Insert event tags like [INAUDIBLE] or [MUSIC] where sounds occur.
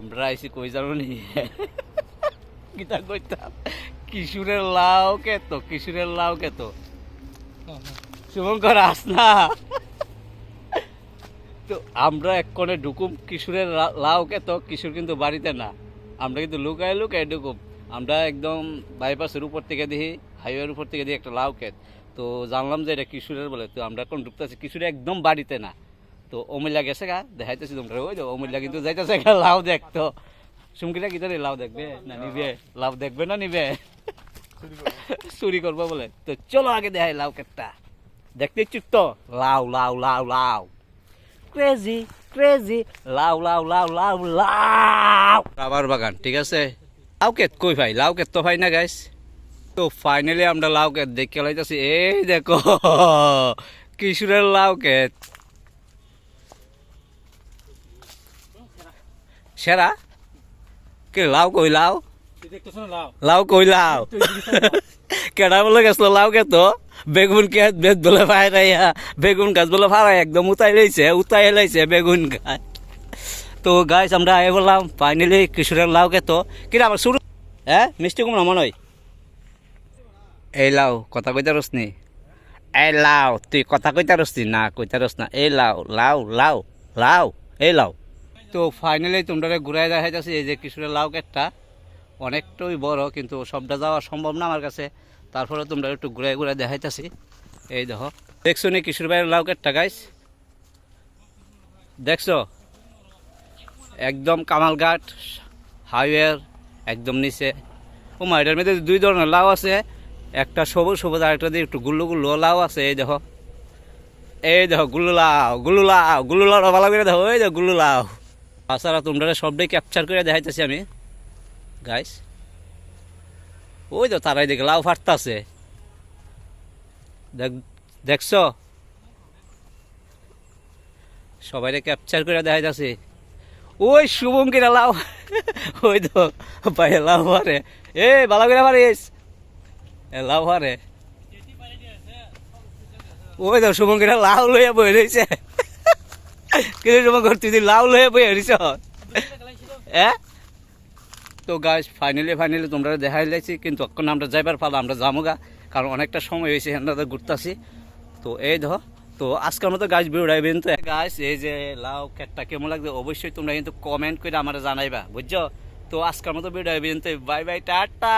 আমরা আইসি কই জানো নি? কিতা কইতাম? কিশোরের লাউ কেতো, কিশোরের লাউ কেতো। শুভঙ্কর, আস না। তো আমরা এক কোণে ঢুকুম, কিশোরের লাউ কেতো, কিশোর কিন্তু বাড়িতে না। আমরা কিন্তু লুকায় লুকায় ঢুকুম। আমরা একদম বাইপাসের উপর থেকে দেখি, হাইওয়ের উপর থেকে দেখি একটা লাউ ক্ষেত। তো জানলাম যে এটা কিশোরের বলে, তো আমরা এখন ঢুকতেছি, কিশোর একদম বাড়িতে না। তো অমূল্যা গেছে গা, দেখাইতেছি তোমরা ওই যে অমূল্যা কিন্তু যাইতেছে গা, লাউ দেখতো। সুমকিটা কি জানি লাউ দেখবে না নিবে? লাউ দেখবে না নিবে? চুরি করব বলে। তো চলো আগে দেখাই লাউ কেটটা। দেখতে ইচ্ছুক তো? লাউ লাউ লাউ লাউ। ক্রেজি ক্রেজি লাউ লাউ লাউ লাউ লাউ। রাবার বাগান, ঠিক আছে? লাউ কেত কই ভাই? লাউ কেত তো ভাই না গাইস তো ফাইনালি আমরা লাউ কেত দেখে লাইতেছি। এই দেখো, কিশোরের লাউ কেত সেরা? কে লাউ কই লাউ লাউ কই লাউ [LAUGHS] কেডা বলে গেছিল লাউ কে তো? বেগুন কে বেদ বলে ফাইরাইয়া বেগুন গাছ বলে ফারাই একদম উতাই লইছে উতাই লাইছে বেগুন গাছ। তো গাছ আমরা আয় বললাম ফাইনালি কিশোরের লাউ কে তো। কিরা আবার শুরু হ্যাঁ মিষ্টি কুমড়া মনে হয় এই লাউ কথা কইতে রসনি এই লাউ তুই কথা কইতে রসনি না? কইতে রস না। এই লাউ লাউ লাউ লাউ এই লাউ তো ফাইনালি তোমরা ঘুরাই দেখাইতেছি এই যে কিশোরের লাউ কেটটা অনেকটাই বড়, কিন্তু সবটা যাওয়া সম্ভব না আমার কাছে। তারপরে তোমরা একটু ঘুরে ঘুরে দেখাইতেছি। এই দেখো, দেখছ নি কিশোর ভাইয়ের লাউ কেটটা গাইস দেখছ? একদম কামালঘাট হাইওয়ের একদম নিচে। ও মা, এটার মধ্যে দুই ধরনের লাউ আছে। একটা সবুজ সবুজ আর একটা দিয়ে একটু গুল্লু গুল্লু লাউ আছে, এই দেখো। এই দেখো, গুল্লু লাউ গুল্লু লাউ গুল্লু লাউ ভালো করে দেখো, এই দেখো, গুল্লু লাউ। তাছাড়া তোমরা সবটাই ক্যাপচার করে দেখাইতেছি আমি। গাইস ওই তো তারাই দেখে, লাউ ফাটতাছে। দেখ, দেখছ? সবাই ক্যাপচার করে দেখাইতেছে। ওই শুভঙ্কিরা লাউ? [LAUGHS] ওই তো, ভাই, লাউ হারে এ, ভালো করে পারিস লাউ হারে ওই তো শুভঙ্কিরা লাউ লইয়া বই রয়েছে কিন্তু শুভঙ্কর তুই যে লাউ লইয়া বই রয়েছ হ্যাঁ তো গাছ ফাইনালি ফাইনালি তোমরা দেখাই লাইছি, কিন্তু এখন আমরা যাইবার পালা, আমরা যামোগা, কারণ অনেকটা সময় হয়েছে আমরা ঘুরতেছি। তো এই ধর তো আজকের মতো গাছ বেড়াইবেন তো গাছ এই যে লাউ কেটটা কেমন লাগবে অবশ্যই তোমরা কিন্তু কমেন্ট করে আমার জানাইবা, বুঝছ? তো আজকের মতো বেড়াইবেন তো বাই বাই টাটা!